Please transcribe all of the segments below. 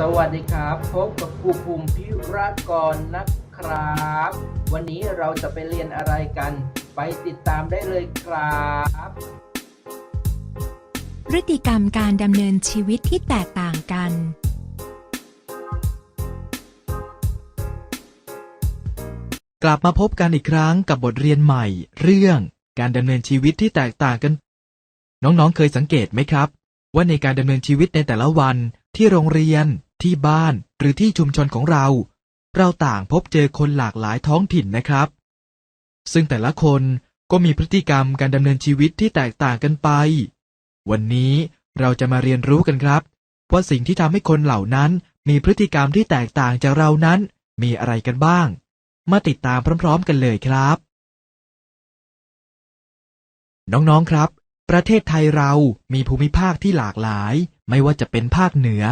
สวัสดีครับ พบกับครูภูมิพิรากรนะครับ วันนี้เราจะไปเรียนอะไรกัน ไปติดตามได้เลยครับ พฤติกรรมการดำเนินชีวิตที่แตกต่างกัน กลับมาพบกันอีกครั้งกับบทเรียนใหม่ เรื่องการดำเนินชีวิตที่แตกต่างกัน น้องๆเคยสังเกตไหมครับ ว่าในการดำเนินชีวิตในแต่ละวัน ที่โรงเรียน ที่บ้าน หรือที่ชุมชนของเรา เราต่างพบเจอคนหลากหลายท้องถิ่นนะครับ ซึ่งแต่ละคนก็มีพฤติกรรมการดำเนินชีวิตที่แตกต่างกันไป วันนี้เราจะมาเรียนรู้กันครับ ว่าสิ่งที่ทำให้คนเหล่านั้น มีพฤติกรรมที่แตกต่างจากเรานั้น มีอะไรกันบ้าง มาติดตามพร้อม ๆ กันเลยครับ น้องๆครับ ประเทศไทยเรามีภูมิภาคที่หลากหลาย ไม่ว่าจะเป็นภาคเหนือ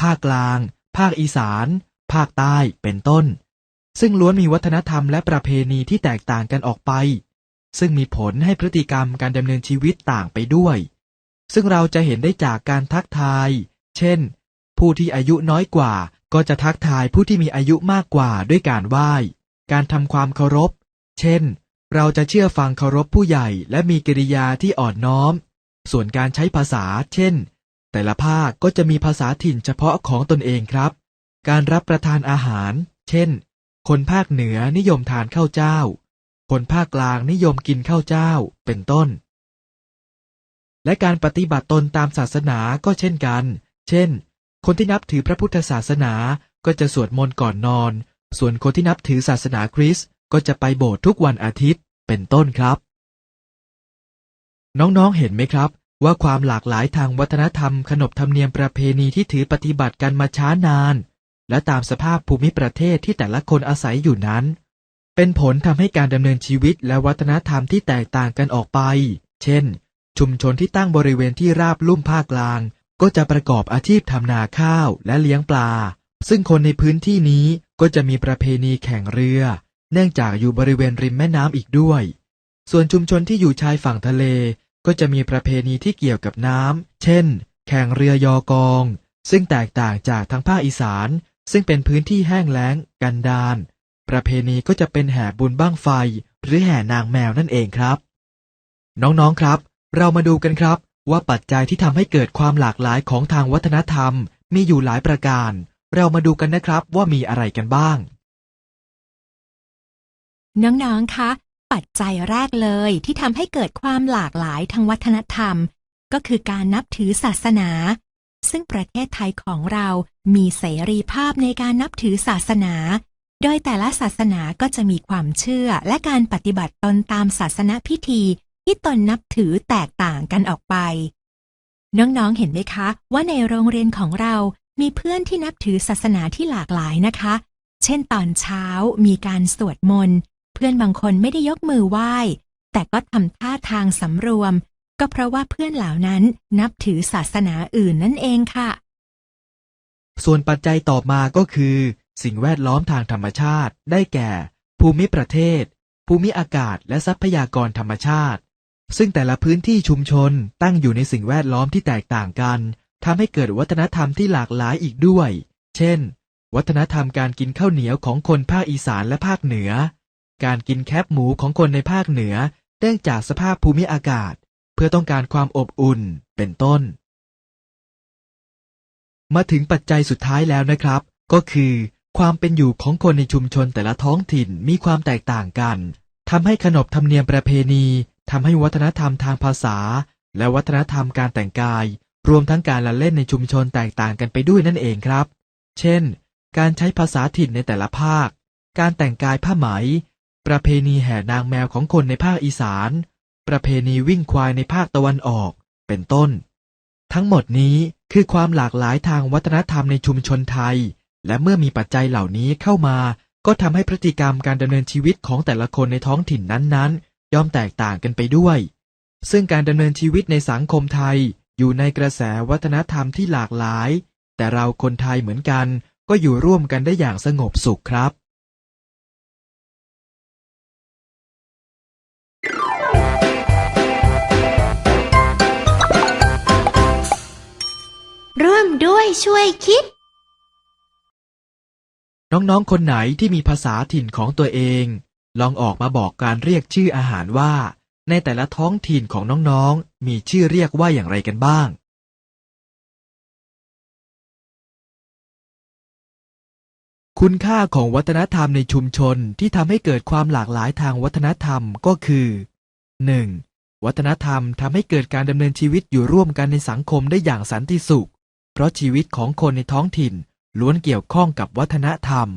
ภาคกลาง ภาคอีสาน ภาคใต้ เป็นต้น ซึ่งล้วนมีวัฒนธรรมและประเพณีที่แตกต่างกันออกไป ซึ่งมีผลให้พฤติกรรมการดำเนินชีวิตต่างไปด้วย ซึ่งเราจะเห็นได้จากการทักทาย เช่น ผู้ที่อายุน้อยกว่า ก็จะทักทายผู้ที่มีอายุมากกว่าด้วยการไหว้ การทำความเคารพ เช่น เราจะเชื่อฟังเคารพผู้ใหญ่และมีกิริยาที่อ่อนน้อม ส่วนการใช้ภาษา เช่น แต่ละภาคก็จะมีภาษาถิ่นเฉพาะของตนเองครับ การรับประทานอาหาร เช่น คนภาคเหนือนิยมทานข้าวเจ้า คนภาคกลางนิยมกินข้าวเจ้า เป็นต้น และการปฏิบัติตนตามศาสนาก็เช่นกัน เช่น คนที่นับถือพระพุทธศาสนาก็จะสวดมนต์ก่อนนอน ส่วนคนที่นับถือศาสนาคริสต์ ก็จะไปโบสถ์ทุกวันอาทิตย์เป็นต้นครับ น้องๆเห็นไหมครับ ว่าความหลากหลายทางวัฒนธรรม ขนบธรรมเนียมประเพณีที่ถือปฏิบัติกันมาช้านาน และตามสภาพภูมิประเทศที่แต่ละคนอาศัยอยู่นั้น เป็นผลทำให้การดำเนินชีวิตและวัฒนธรรมที่แตกต่างกันออกไป เช่น ชุมชนที่ตั้งบริเวณที่ราบลุ่มภาคกลาง ก็จะประกอบอาชีพทำนาข้าวและเลี้ยงปลา ซึ่งคนในพื้นที่นี้ก็จะมีประเพณีแข่งเรือ เนื่องจากอยู่บริเวณริมแม่น้ำอีกด้วย ส่วนชุมชนที่อยู่ชายฝั่งทะเล ก็จะมีประเพณีที่เกี่ยวกับน้ำ เช่น แข่งเรือยอกอง ซึ่งแตกต่างจากทางภาคอีสาน ซึ่งเป็นพื้นที่แห้งแล้ง กันดารประเพณีก็จะเป็นแห่บุญบ้างไฟ หรือแห่นางแมวนั่นเองครับ น้องๆครับ เรามาดูกันครับ ว่าปัจจัยที่ทำให้เกิดความหลากหลายของทางวัฒนธรรม มีอยู่หลายประการ เรามาดูกันนะครับว่ามีอะไรกันบ้าง น้องๆ คะ ปัจจัยแรกเลยที่ทำให้เกิดความหลากหลายทางวัฒนธรรม ก็คือการนับถือศาสนา ซึ่งประเทศไทยของเรามีเสรีภาพในการนับถือศาสนา โดยแต่ละศาสนาก็จะมีความเชื่อและการปฏิบัติตนตามศาสนพิธี ที่ตนนับถือแตกต่างกันออกไป น้องๆ เห็นไหมคะ ว่าในโรงเรียนของเรา มีเพื่อนที่นับถือศาสนาที่หลากหลายนะคะ เช่นตอนเช้ามีการสวดมนต์ พื่อนบางคนไม่ได้ยกมือไหว้ แต่ก็ทำท่าทางสำรวม ก็เพราะว่าเพื่อนเหล่านั้นนับถือศาสนาอื่นนั่นเองค่ะ ส่วนปัจจัยต่อมาก็คือ สิ่งแวดล้อมทางธรรมชาติ ได้แก่ ภูมิประเทศ ภูมิอากาศ และทรัพยากรธรรมชาติ ซึ่งแต่ละพื้นที่ชุมชนตั้งอยู่ในสิ่งแวดล้อมที่แตกต่างกันทำให้เกิดวัฒนธรรมที่หลากหลายอีกด้วย เช่น วัฒนธรรมการกินข้าวเหนียวของคนภาคอีสานและภาคเหนือ การกินแคบหมูของคนในภาคเหนือเนื่องจากสภาพภูมิอากาศ เพื่อต้องการความอบอุ่นเป็นต้น มาถึงปัจจัยสุดท้ายแล้วนะครับ ก็คือ ความเป็นอยู่ของคนในชุมชนแต่ละท้องถิ่นมีความแตกต่างกันทำให้ขนบธรรมเนียมประเพณีทำให้วัฒนธรรมทางภาษา และวัฒนธรรมการแต่งกาย รวมทั้งการละเล่นในชุมชนแตกต่างกันไปด้วยนั่นเองครับ เช่น การใช้ภาษาถิ่นในแต่ละภาค การแต่งกายผ้าไหม ประเพณีแห่นางแมวของคนในภาคอีสาน ประเพณีวิ่งควายในภาคตะวันออก เป็นต้น ทั้งหมดนี้คือความหลากหลายทางวัฒนธรรมในชุมชนไทย และเมื่อมีปัจจัยเหล่านี้เข้ามา ก็ทำให้พฤติกรรมการดำเนินชีวิตของแต่ละคนในท้องถิ่นนั้นๆ ย่อมแตกต่างกันไปด้วย ซึ่งการดำเนินชีวิตในสังคมไทย อยู่ในกระแสวัฒนธรรมที่หลากหลาย แต่เราคนไทยเหมือนกัน ก็อยู่ร่วมกันได้อย่างสงบสุขครับ ช่วยคิด น้องๆ คนไหนที่มีภาษาถิ่นของตัวเอง ลองออกมาบอกการเรียกชื่ออาหารว่า ในแต่ละท้องถิ่นของน้องๆ มีชื่อเรียกว่าอย่างไรกันบ้างคุณค่าของวัฒนธรรมในชุมชนที่ทำให้เกิดความหลากหลายทางวัฒนธรรมก็คือ 1. วัฒนธรรมทำให้เกิดการดำเนินชีวิตอยู่ร่วมกันในสังคมได้อย่างสันติสุข เพราะชีวิตของคนในท้องถิ่นล้วนเกี่ยวข้องกับวัฒนธรรม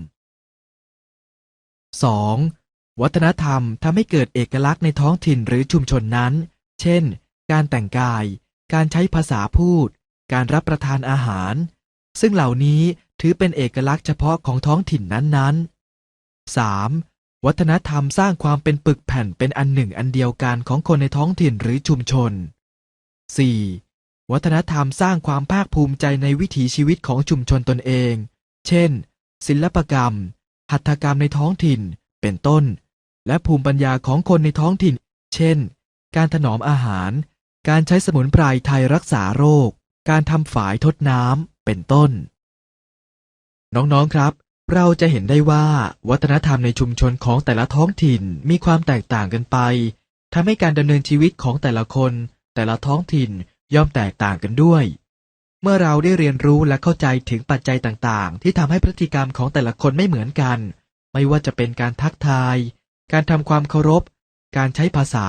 2. วัฒนธรรมทำให้เกิดเอกลักษณ์ในท้องถิ่นหรือชุมชนนั้น เช่น การแต่งกาย การใช้ภาษาพูด การรับประทานอาหาร ซึ่งเหล่านี้ถือเป็นเอกลักษณ์เฉพาะของท้องถิ่นนั้นๆ 3. วัฒนธรรมสร้างความเป็นปึกแผ่นเป็นอันหนึ่งอันเดียวกันของคนในท้องถิ่นหรือชุมชน 4. วัฒนธรรมสร้างความภาคภูมิใจในวิถีชีวิตของชุมชนตนเอง เช่น ศิลปกรรม หัตถกรรมในท้องถิ่น เป็นต้น และภูมิปัญญาของคนในท้องถิ่น เช่น การถนอมอาหาร การใช้สมุนไพรไทยรักษาโรค การทำฝายทดน้ำ เป็นต้น น้องๆครับ เราจะเห็นได้ว่าวัฒนธรรมในชุมชนของแต่ละท้องถิ่นมีความแตกต่างกันไปทำให้การดำเนินชีวิตของแต่ละคน แต่ละท้องถิ่น ย่อมแตกต่างกันด้วย เมื่อเราได้เรียนรู้และเข้าใจถึงปัจจัยต่างๆ ที่ทำให้พฤติกรรมของแต่ละคนไม่เหมือนกัน ไม่ว่าจะเป็นการทักทาย การทำความเคารพ การใช้ภาษา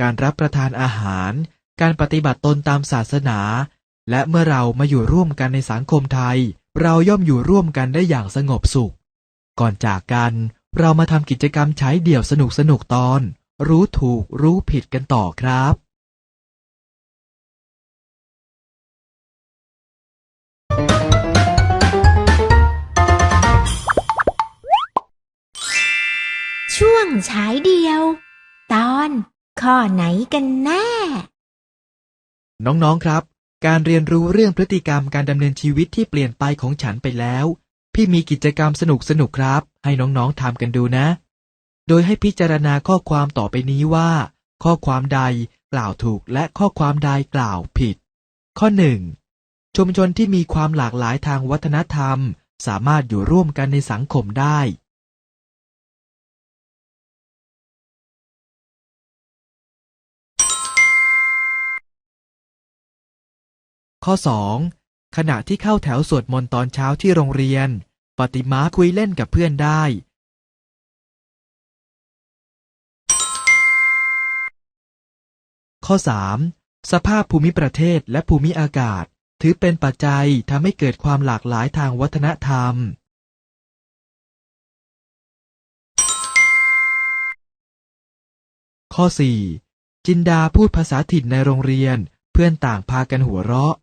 การรับประทานอาหาร การปฏิบัติตนตามศาสนา และเมื่อเรามาอยู่ร่วมกันในสังคมไทย เราย่อมอยู่ร่วมกันได้อย่างสงบสุข ก่อนจากกันเรามาทำกิจกรรมใช้เดี่ยวสนุกสนุกๆตอน รู้ถูกรู้ผิดกันต่อครับ ช่วงฉายเดียว ตอนข้อไหนกันแน่ น้องๆครับ การเรียนรู้เรื่องพฤติกรรมการดำเนินชีวิตที่เปลี่ยนไปของฉันไปแล้ว พี่มีกิจกรรมสนุกๆครับ ให้น้องๆทำกันดูนะ โดยให้พิจารณาข้อความต่อไปนี้ว่า ข้อความใดกล่าวถูกและข้อความใดกล่าวผิด ข้อหนึ่งชุมชนที่มีความหลากหลายทางวัฒนธรรม สามารถอยู่ร่วมกันในสังคมได้ ข้อ 2. ขณะที่เข้าแถวสวดมนต์ตอนเช้าที่โรงเรียน ปฏิมาคุยเล่นกับเพื่อนได้ ข้อ 3. สภาพภูมิประเทศและภูมิอากาศ ถือเป็นปัจจัยทำให้เกิดความหลากหลายทางวัฒนธรรม ข้อ 4. จินดาพูดภาษาถิ่นในโรงเรียน เพื่อนต่างพากันหัวเราะ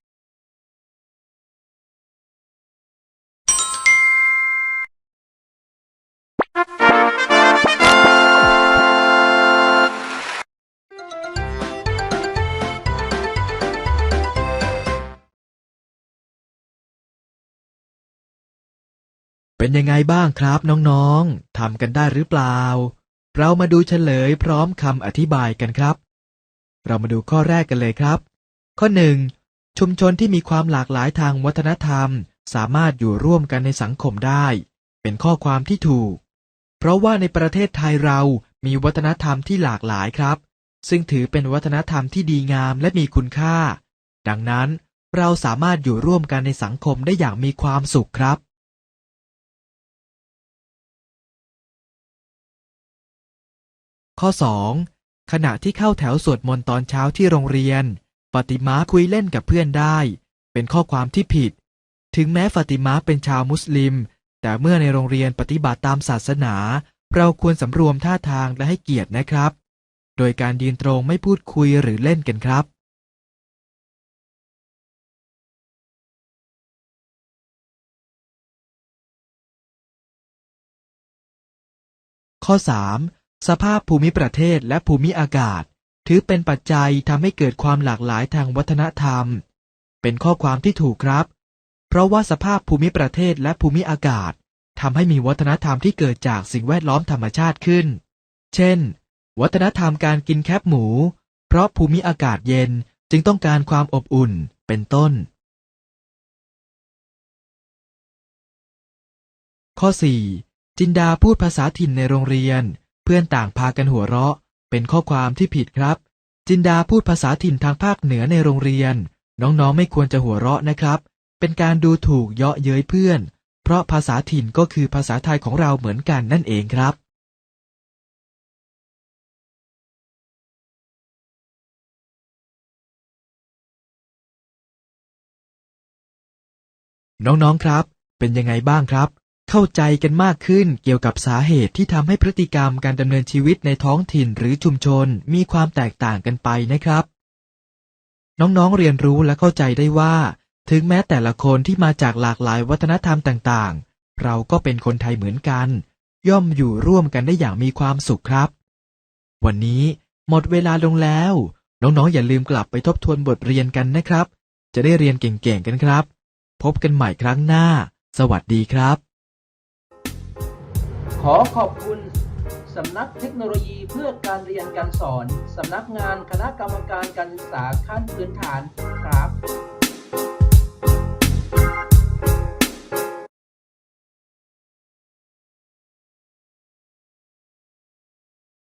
เป็นยังไงบ้างครับน้องๆทำกันได้หรือเปล่า เรามาดูเฉลยพร้อมคำอธิบายกันครับ เรามาดูข้อแรกกันเลยครับ ข้อหนึ่งชุมชนที่มีความหลากหลายทางวัฒนธรรม สามารถอยู่ร่วมกันในสังคมได้ เป็นข้อความที่ถูก เพราะว่าในประเทศไทยเรามีวัฒนธรรมที่หลากหลายครับ ซึ่งถือเป็นวัฒนธรรมที่ดีงามและมีคุณค่า ดังนั้นเราสามารถอยู่ร่วมกันในสังคมได้อย่างมีความสุขครับ ข้อ 2. ขณะที่เข้าแถวสวดมนต์ตอนเช้าที่โรงเรียนฟาติมาคุยเล่นกับเพื่อนได้ เป็นข้อความที่ผิด ถึงแม้ฟาติมาเป็นชาวมุสลิม แต่เมื่อในโรงเรียนปฏิบัติตามศาสนา เราควรสำรวมท่าทางและให้เกียรตินะครับ โดยการยืนตรงไม่พูดคุยหรือเล่นกันครับ ข้อ 3. สภาพภูมิประเทศและภูมิอากาศ ถือเป็นปัจจัยทำให้เกิดความหลากหลายทางวัฒนธรรม เป็นข้อความที่ถูกครับ เพราะว่าสภาพภูมิประเทศและภูมิอากาศทำให้มีวัฒนธรรมที่เกิดจากสิ่งแวดล้อมธรรมชาติขึ้น เช่น วัฒนธรรมการกินแคบหมู เพราะภูมิอากาศเย็นจึงต้องการความอบอุ่น เป็นต้น ข้อ 4. จินดาพูดภาษาถิ่นในโรงเรียน พื่อนต่างพากันหัวเราะ เป็นข้อความที่ผิดครับ จินดาพูดภาษาถิ่นทางภาคเหนือในโรงเรียน น้องๆไม่ควรจะหัวเราะนะครับ เป็นการดูถูกเยาะเย้ยเพื่อน เพราะภาษาถิ่นก็คือภาษาไทยของเราเหมือนกันนั่นเองครับน้องๆ ครับ เป็นยังไงบ้างครับ เข้าใจกันมากขึ้นเกี่ยวกับสาเหตุที่ทำให้พฤติกรรมการดำเนินชีวิตในท้องถิ่นหรือชุมชนมีความแตกต่างกันไปนะครับ น้องๆเรียนรู้และเข้าใจได้ว่า ถึงแม้แต่ละคนที่มาจากหลากหลายวัฒนธรรมต่างๆ เราก็เป็นคนไทยเหมือนกัน ย่อมอยู่ร่วมกันได้อย่างมีความสุขครับ วันนี้หมดเวลาลงแล้ว น้องๆอย่าลืมกลับไปทบทวนบทเรียนกันนะครับ จะได้เรียนเก่งๆกันครับ พบกันใหม่ครั้งหน้า สวัสดีครับ ขอขอบคุณสำนักเทคโนโลยีเพื่อการเรียนการสอน สำนักงานคณะกรรมการการศึกษาขั้นพื้นฐานครับ